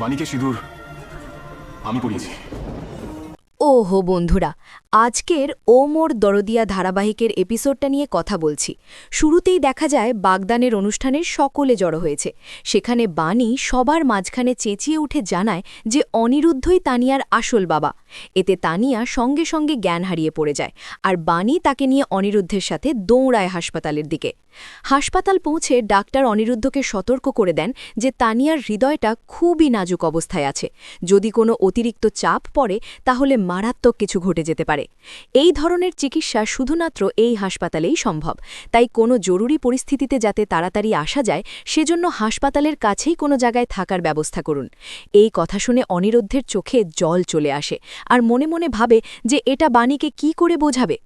বাণীকে সিঁদুর আমি পড়িয়েছি ওহো বন্ধুরা, আজকের ও মোর দরদিয়া ধারাবাহিকের এপিসোডটা নিয়ে কথা বলছি। শুরুতেই দেখা যায় বাগদানের অনুষ্ঠানে সকলে জড়ো হয়েছে। সেখানে বাণী সবার মাঝখানে চেঁচিয়ে উঠে জানায় যে অনিরুদ্ধই তানিয়ার আসল বাবা। এতে তানিয়া সঙ্গে সঙ্গে জ্ঞান হারিয়ে পড়ে যায়, আর বাণী তাকে নিয়ে অনিরুদ্ধের সাথে দৌড়ায় হাসপাতালের দিকে। হাসপাতাল পৌঁছে ডাক্তার অনিরুদ্ধকে সতর্ক করে দেন যে তানিয়ার হৃদয়টা খুবই নাজুক অবস্থায় আছে। যদি কোনো অতিরিক্ত চাপ পড়ে, তাহলে মারাত্মক কিছু ঘটে যেতে পারে। এই ধরনের চিকিৎসা শুধুমাত্র এই হাসপাতালেই সম্ভব। তাই কোনো জরুরি পরিস্থিতিতে যাতে তাড়াতাড়ি আসা যায়, সেজন্য হাসপাতালের কাছেই কোনো জায়গায় থাকার ব্যবস্থা করুন। এই কথা শুনে অনিরুদ্ধের চোখে জল চলে আসে আর মনে মনে ভাবে যে এটা বাণীকে কি করে বোঝাবে?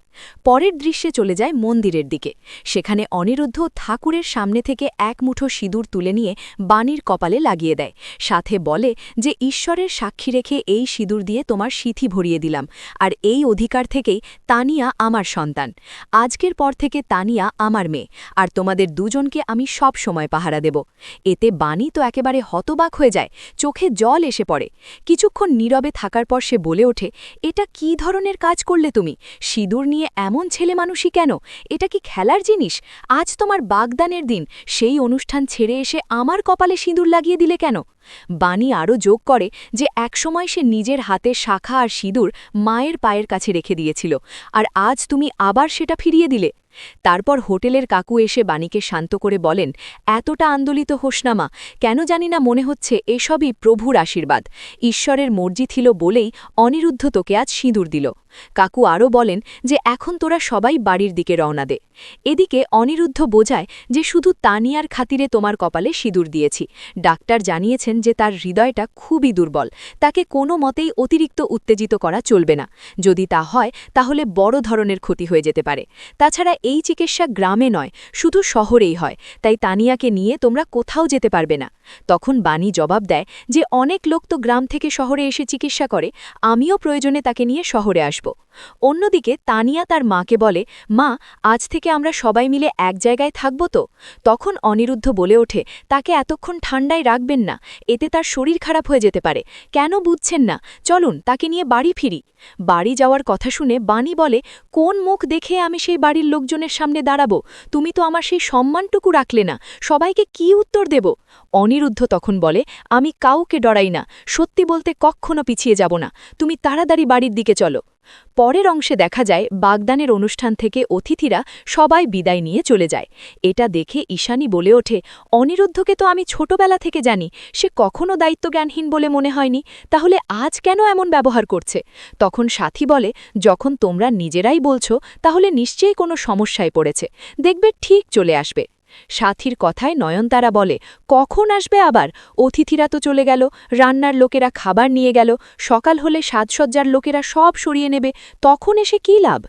পরের দৃশ্যে চলে যায় মন্দিরের দিকে। সেখানে অনিরুদ্ধ ঠাকুরের সামনে থেকে এক মুঠো সিঁদুর তুলে নিয়ে বাণীর কপালে লাগিয়ে দেয়। সাথে বলে যে, ঈশ্বরের সাক্ষী রেখে এই সিঁদুর দিয়ে তোমার সিথি ভরিয়ে দিলাম, আর এই অধিকার থেকেই তানিয়া আমার সন্তান। আজকের পর থেকে তানিয়া আমার মেয়ে, আর তোমাদের দুজনকে আমি সব সময় পাহারা দেব। এতে বাণী তো একেবারে হতবাক হয়ে যায়, চোখে জল এসে পড়ে। কিছুক্ষণ নীরবে থাকার পর সে বলে ওঠে, এটা কি ধরনের কাজ করলে তুমি? সিঁদুর নিয়ে এমন ছেলে মানুষই কেন? এটা কি খেলার জিনিস? আজ তোমার বাগদানের দিন, সেই অনুষ্ঠান ছেড়ে এসে আমার কপালে সিঁদুর লাগিয়ে দিলে কেন? বাণী আরও যোগ করে যে একসময় সে নিজের হাতে শাখা আর সিঁদুর মায়ের পায়ের কাছে রেখে দিয়েছিল, আর আজ তুমি আবার সেটা ফিরিয়ে দিলে। তারপর হোটেলের কাকু এসে বাণীকে শান্ত করে বলেন, এতটা আন্দোলিত হোসনামা কেন জানি না মনে হচ্ছে এসবই প্রভুর আশীর্বাদ। ঈশ্বরের মর্জি ছিল বলেই অনিরুদ্ধ তোকে আজ সিঁদুর দিল। কাকু আরও বলেন যে এখন তোরা সবাই বাড়ির দিকে রওনা দে। এদিকে অনিরুদ্ধ বোঝায় যে শুধু তানিয়ার খাতিরে তোমার কপালে সিঁদুর দিয়েছি। ডাক্তার জানিয়েছেন যে তার হৃদয়টা খুবই দুর্বল। তাকে কোনো মতেই অতিরিক্ত উত্তেজিত করা চলবে না। যদি তা হয়, তাহলে বড় ধরনের ক্ষতি হয়ে যেতে পারে। তাছাড়া এই চিকিৎসা গ্রামে নয়, শুধু শহরেই হয়। তাই তানিয়াকে নিয়ে তোমরা কোথাও যেতে পারবে না। তখন বাণী জবাব দেয় যে, অনেক লোক তো গ্রাম থেকে শহরে এসে চিকিৎসা করে, আমিও প্রয়োজনে তাকে নিয়ে শহরে আসব। অন্যদিকে তানিয়া তার মাকে বলে, মা, আজ থেকে আমরা সবাই মিলে এক জায়গায় থাকব তো? তখন অনিরুদ্ধ বলে ওঠে, তাকে এতক্ষণ ঠান্ডায় রাখবেন না, এতে তার শরীর খারাপ হয়ে যেতে পারে। কেন বুঝছেন না? চলুন, তাকে নিয়ে বাড়ি ফিরি। বাড়ি যাওয়ার কথা শুনে বাণী বলে, কোন মুখ দেখে আমি সেই বাড়ির লোকজনের সামনে দাঁড়াবো, তুমি তো আমার সেই সম্মানটুকু রাখলে না, সবাইকে কি উত্তর দেব? অনিরুদ্ধ তখন বলে, আমি কাউকে ডরাই না, সত্যি বলতে কখনো পিছিয়ে যাব না, তুমি তাড়াতাড়ি বাড়ির দিকে চলো। পরের অংশে দেখা যায়, বাগদানের অনুষ্ঠান থেকে অতিথিরা সবাই বিদায় নিয়ে চলে যায়। এটা দেখে ঈশানী বলে ওঠে, অনিরুদ্ধকে তো আমি ছোটবেলা থেকে জানি, সে কখনো দায়িত্বজ্ঞানহীন বলে মনে হয়নি। তাহলে আজ কেন এমন ব্যবহার করছে? তখন সাথী বলে, যখন তোমরা নিজেরাই বলছো, তাহলে নিশ্চয়ই কোনো সমস্যায় পড়েছে। দেখবে ঠিক চলে আসবে। সাথীর কথায় নয়নতারা বলে, কখন আসবে আবার? অতিথিরা তো চলে গেল, রান্নার লোকেরা খাবার নিয়ে গেল, সকাল হলে সাজসজ্জার লোকেরা সব সরিয়ে নেবে, তখন এসে কী লাভ?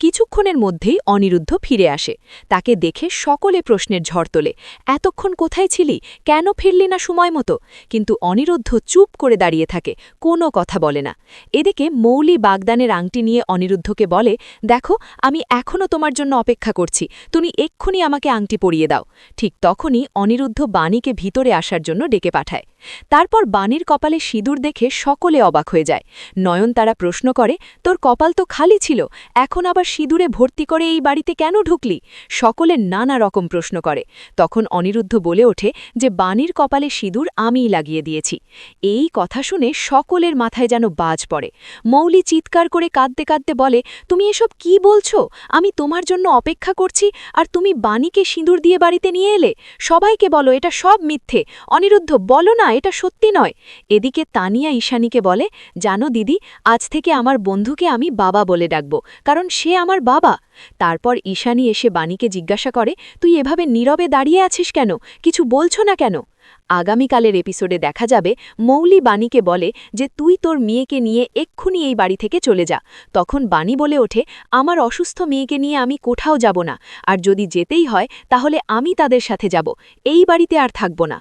কিছুক্ষণের মধ্যেই অনিরুদ্ধ ফিরে আসে, তাকে দেখে সকলে প্রশ্নের ঝড় তোলে, এতক্ষণ কোথায় ছিলি? কেন ফিরলি না সময় মতো? কিন্তু অনিরুদ্ধ চুপ করে দাঁড়িয়ে থাকে, কোনো কথা বলে না। এদিকে মৌলি বাগদানের আংটি নিয়ে অনিরুদ্ধকে বলে, দেখো, আমি এখনও তোমার জন্য অপেক্ষা করছি, তুমি এক্ষুনি আমাকে আংটি পরিয়ে দাও। ঠিক তখনই অনিরুদ্ধ বাণীকে ভিতরে আসার জন্য ডেকে পাঠায়। তারপর বাণীর কপালে সিঁদুর দেখে সকলে অবাক হয়ে যায়। নয়ন তারা প্রশ্ন করে, তোর কপাল তো খালি ছিল, এখন আবার সিঁদুরে ভর্তি করে এই বাড়িতে কেন ঢুকলি? সকলে নানা রকম প্রশ্ন করে। তখন অনিরুদ্ধ বলে ওঠে যে, বাণীর কপালে সিঁদুর আমিই লাগিয়ে দিয়েছি। এই কথা শুনে সকলের মাথায় যেন বাজ পড়ে। মৌলি চিৎকার করে কাঁদতে কাঁদতে বলে, তুমি এসব কি বলছো? আমি তোমার জন্য অপেক্ষা করছি, আর তুমি বাণীকে সিঁদুর দিয়ে বাড়িতে নিয়ে এলে সবাইকে বলো, এটা সব মিথ্যে। অনিরুদ্ধ, বলো না, এটা সত্যি নয়। এদিকে তানিয়া ঈশানীকে বলে, জানো দিদি, আজ থেকে আমার বন্ধুকে আমি বাবা বলে ডাকব, কারণ সে আমার বাবা। তারপর ঈশানী এসে বাণীকে জিজ্ঞাসা করে, তুই এভাবে নীরবে দাঁড়িয়ে আছিস কেন? কিছু বলছো না কেন? আগামীকালের এপিসোডে দেখা যাবে মৌলি বাণীকে বলে যে তুই তোর মেয়েকে নিয়ে এক্ষুনি এই বাড়ি থেকে চলে যা। তখন বাণী বলে ওঠে, আমার অসুস্থ মেয়েকে নিয়ে আমি কোথাও যাব না। আর যদি যেতেই হয়, তাহলে আমি তাদের সাথে যাব। এই বাড়িতে আর থাকব না।